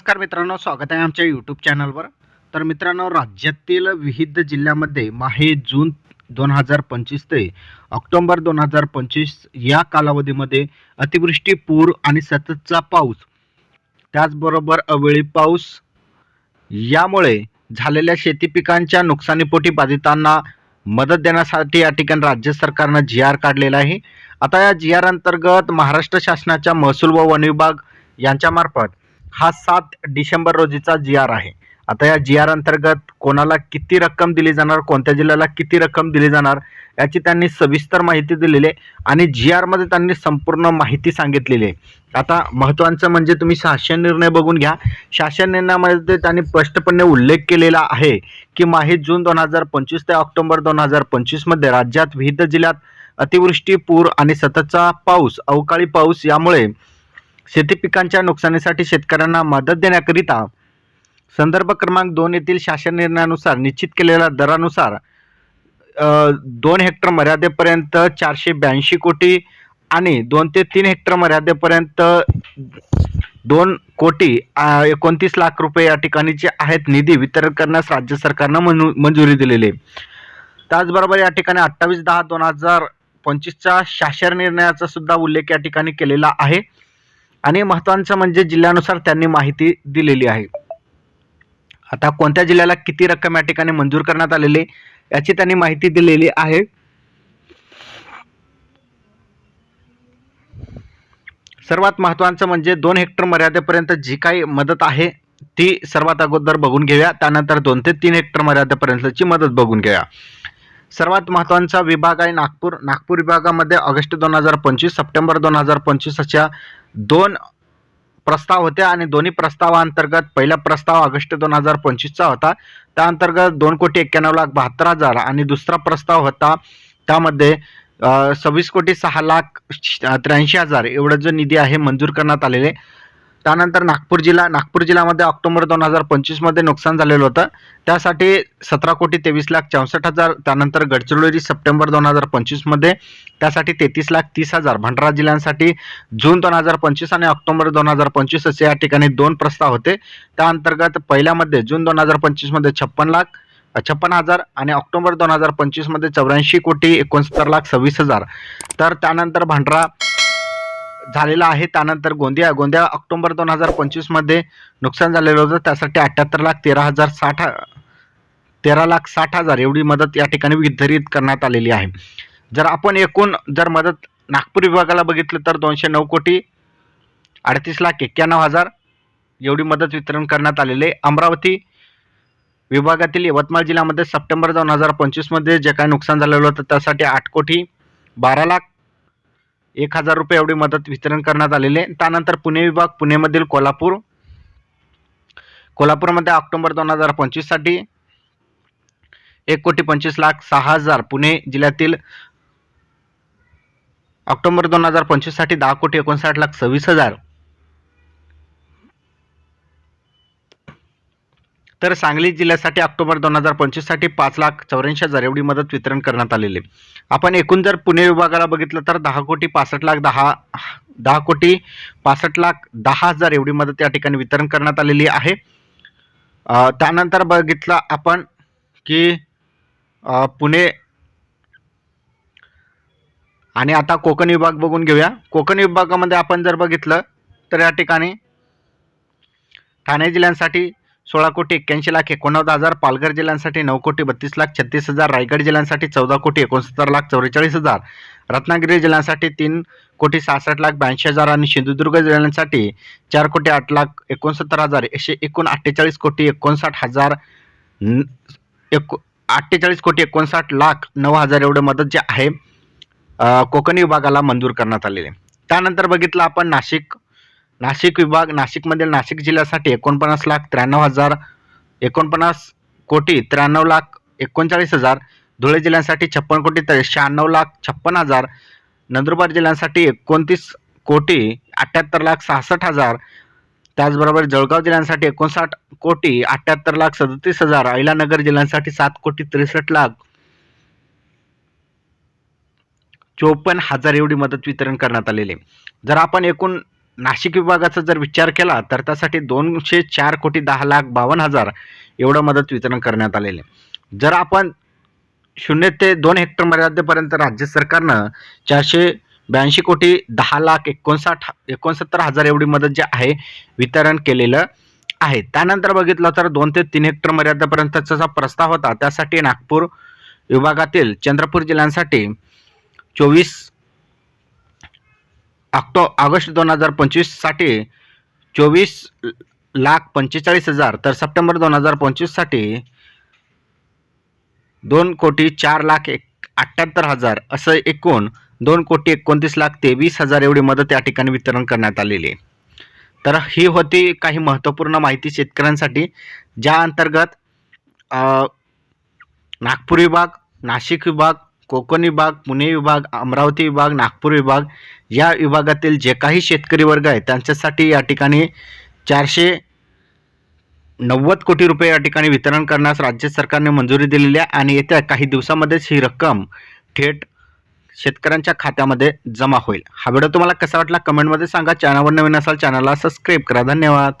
नमस्कार मित्रांनो स्वागत आहे आमच्या यूट्यूब चॅनलवर तर मित्रांनो राज्यातील विविध जिल्ह्यामध्ये माहे जून दोन हजार पंचवीस ते ऑक्टोबर दोन हजार पंचवीस या कालावधीमध्ये अतिवृष्टी पूर आणि सततचा पाऊस. त्याचबरोबर अवेळी पाऊस. यामुळे झालेल्या शेती पिकांच्या नुकसानीपोटी बाधितांना मदत देण्यासाठी या ठिकाणी राज्य सरकारनं जी आर काढलेला आहे. आता या जी आर अंतर्गत महाराष्ट्र शासनाच्या महसूल व वन विभाग यांच्यामार्फत हा सात डिसेंबर रोजीचा जी आर आहे. आता या जी आर अंतर्गत कोणाला किती रक्कम दिली जाणार कोणत्या जिल्ह्याला किती रक्कम दिली जाणार याची त्यांनी सविस्तर माहिती दिलेली आहे आणि जी आरमध्ये त्यांनी संपूर्ण माहिती सांगितलेली आहे. आता महत्त्वाचं म्हणजे तुम्ही शासन निर्णय बघून घ्या. शासन निर्णयामध्ये त्यांनी स्पष्टपणे उल्लेख केलेला आहे की माही जून दोन हजार पंचवीस ते ऑक्टोबर दोन हजार पंचवीसमध्ये राज्यात विविध जिल्ह्यात अतिवृष्टी पूर आणि सततचा पाऊस अवकाळी पाऊस यामुळे शेती पिकांच्या नुकसानीसाठी शेतकऱ्यांना मदत देण्याकरिता संदर्भ क्रमांक दोन येथील शासन निर्णयानुसार निश्चित केलेल्या दरानुसार दोन हेक्टर मर्यादेपर्यंत चारशे ब्याऐंशी कोटी आणि दोन ते तीन हेक्टर मर्यादेपर्यंत दोन कोटी एकोणतीस लाख रुपये या ठिकाणी जे आहेत निधी वितरण करण्यास राज्य सरकारनं मनु मंजुरी दिलेली त्याचबरोबर या ठिकाणी अठ्ठावीस दहा दोन हजार पंचवीसच्या शासन निर्णयाचा सुद्धा उल्लेख या ठिकाणी केलेला आहे. आणि महत्त्वाचं म्हणजे जिल्ह्यानुसार त्यांनी माहिती दिलेली आहे. आता कोणत्या जिल्ह्याला किती रक्कम या ठिकाणी मंजूर करण्यात आलेली आहे, याची त्यांनी माहिती दिलेली आहे. सर्वात महत्त्वाचं म्हणजे दोन हेक्टर मर्यादेपर्यंत जी काही मदत आहे ती सर्वात अगोदर बघून घेऊया. त्यानंतर दोन ते तीन हेक्टर मर्यादेपर्यंतची मदत बघून घेऊया. सर्वात महत्त्वाचा विभाग आहे नागपूर. नागपूर विभागामध्ये ऑगस्ट दोन हजार पंचवीस सप्टेंबर दोन हजार पंचवीस अशा दोन प्रस्ताव होते आणि दोन्ही प्रस्तावांतर्गत पहिला प्रस्ताव ऑगस्ट दोन हजार पंचवीसचा होता. त्या अंतर्गत दोन कोटी एक्क्याण्णव लाख बहात्तर हजार आणि दुसरा प्रस्ताव होता त्यामध्ये सव्वीस कोटी सहा लाख त्र्याऐंशी हजार. एवढं जो निधी आहे मंजूर करण्यात आलेले. त्यानंतर नागपूर जिल्हा नागपूर जिल्ह्यामध्ये ऑक्टोबर दोन हजार पंचवीसमध्ये नुकसान झालेलं होतं. त्यासाठी सतरा कोटी तेवीस लाख चौसष्ट हजार त्यानंतर गडचिरोली सप्टेंबर दोन हजार पंचवीसमध्ये त्यासाठी तेहतीस लाख तीस हजार भंडारा जिल्ह्यांसाठी जून दोन हजार पंचवीस आणि ऑक्टोबर दोन हजार पंचवीस असे या ठिकाणी दोन प्रस्ताव होते. त्या अंतर्गत पहिल्यामध्ये जून दोन हजार पंचवीसमध्ये छप्पन लाख छप्पन हजार आणि ऑक्टोबर दोन हजार पंचवीसमध्ये चौऱ्याऐंशी कोटी एकोणसत्तर लाख सव्वीस हजार. तर त्यानंतर भंडारा झालेला आहे. त्यानंतर गोंदिया गोंदिया ऑक्टोबर दोन हजार पंचवीसमध्ये नुकसान झालेलं होतं. त्यासाठी अठ्ठ्याहत्तर लाख तेरा हजार साठ तेरा लाख साठ हजार एवढी मदत या ठिकाणी वितरित करण्यात आलेली आहे. जर आपण एकूण जर मदत नागपूर विभागाला बघितलं तर दोनशे नऊ कोटी अडतीस लाख एक्क्याण्णव हजार एवढी मदत वितरण करण्यात आलेले अमरावती विभागातील यवतमाळ जिल्ह्यामध्ये सप्टेंबर दोन हजार पंचवीसमध्ये जे काही नुकसान झालेलं होतं त्यासाठी आठ कोटी बारा लाख एक हजार रुपये एवढी मदत वितरण करण्यात आलेली आहे. त्यानंतर पुणे विभाग पुणेमधील कोल्हापूर कोल्हापूरमध्ये ऑक्टोबर दोन हजार पंचवीससाठी एक कोटी पंचवीस लाख सहा हजार पुणे जिल्ह्यातील ऑक्टोबर दोन हजार पंचवीससाठी दहा कोटी एकोणसाठ लाख सव्वीस हजार तर सांगली जिल्ह्यासाठी ऑक्टोबर दोन हजार पंचवीससाठी पाच लाख चौऱ्याऐंशी हजार एवढी मदत वितरण करण्यात आलेली आपण एकूण जर पुणे विभागाला बघितलं तर दहा कोटी पासष्ट लाख दहा दहा कोटी पासष्ट लाख दहा हजार एवढी मदत या ठिकाणी वितरण करण्यात आलेली आहे. त्यानंतर बघितलं आपण की पुणे आणि आता कोकण विभाग बघून घेऊया. कोकण विभागामध्ये आपण जर बघितलं तर या ठिकाणी ठाणे जिल्ह्यांसाठी सोळा कोटी एक्क्याऐंशी लाख एकोणनव्वद हजार पालघर जिल्ह्यांसाठी नऊ कोटी बत्तीस लाख छत्तीस हजार रायगड जिल्ह्यांसाठी चौदा कोटी एकोणसत्तर लाख चौवेचाळीस हजार. रत्नागिरी जिल्ह्यांसाठी तीन कोटी सहासष्ट लाख ब्याऐंशी हजार आणि सिंधुदुर्ग जिल्ह्यांसाठी चार कोटी आठ लाख एकोणसत्तर हजार एकशे एकूण अठ्ठेचाळीस कोटी एकोणसाठ हजार न- अठ्ठेचाळीस कोटी एकोणसाठ लाख नऊ हजार एवढे मदत जे आहे कोकण विभागाला मंजूर करण्यात आलेले त्यानंतर बघितलं आपण नाशिक नाशिक विभाग नाशिकमधील नाशिक जिल्ह्यासाठी एकोणपन्नास लाख त्र्याण्णव हजार एकोणपन्नास कोटी त्र्याण्णव लाख एकोणचाळीस हजार धुळे जिल्ह्यासाठी छप्पन कोटी तर शहाण्णव लाख छप्पन हजार नंदुरबार जिल्ह्यासाठी एकोणतीस कोटी अठ्ठ्याहत्तर लाख सहासष्ट हजार. त्याचबरोबर जळगाव जिल्ह्यांसाठी एकोणसाठ कोटी अठ्ठ्याहत्तर लाख सदतीस हजार. अहिलानगर जिल्ह्यांसाठी सात कोटी त्रेसष्ट लाख. चोपन्न हजार एवढी मदत वितरण करण्यात आलेली जर आपण एकूण नाशिक विभागाचा जर विचार केला तर त्यासाठी दोनशे चार कोटी दहा लाख बावन्न हजार एवढं मदत वितरण करण्यात आलेलं आहे. जर आपण शून्य ते दोन हेक्टर मर्यादेपर्यंत राज्य सरकारनं चारशे ब्याऐंशी कोटी दहा लाख एकोणसाठ एकोणसत्तर हजार एवढी मदत जी आहे वितरण केलेलं आहे त्यानंतर बघितलं तर दोन ते तीन हेक्टर मर्यादेपर्यंतचा जो प्रस्ताव होता त्यासाठी नागपूर विभागातील चंद्रपूर जिल्ह्यांसाठी चोवीस ऑक्टो ऑगस्ट दोन हजार पंचवीससाठी चोवीस लाख पंचेचाळीस हजार तर सप्टेंबर दोन हजार पंचवीससाठी दोन कोटी चार लाख एक अठ्ठ्याहत्तर हजार असं एकूण दोन कोटी एकोणतीस लाख तेवीस हजार एवढी मदत या ठिकाणी वितरण करण्यात आलेली आहे. तर ही होती काही महत्त्वपूर्ण माहिती शेतकऱ्यांसाठी ज्या अंतर्गत नागपूर विभाग नाशिक विभाग कोकण विभाग पुणे विभाग अमरावती विभाग नागपूर विभाग या विभागातील जे काही शेतकरी वर्ग आहे त्यांच्यासाठी या ठिकाणी चारशे नव्वद कोटी रुपये या ठिकाणी वितरण करण्यास राज्य सरकारने मंजुरी दिलेली आहे आणि येत्या काही दिवसामध्येच ही रक्कम थेट शेतकऱ्यांच्या खात्यामध्ये जमा होईल. हा व्हिडिओ तुम्हाला कसा वाटला कमेंटमध्ये सांगा. चॅनलवर नवीन असाल चॅनलला सबस्क्राईब करा. धन्यवाद.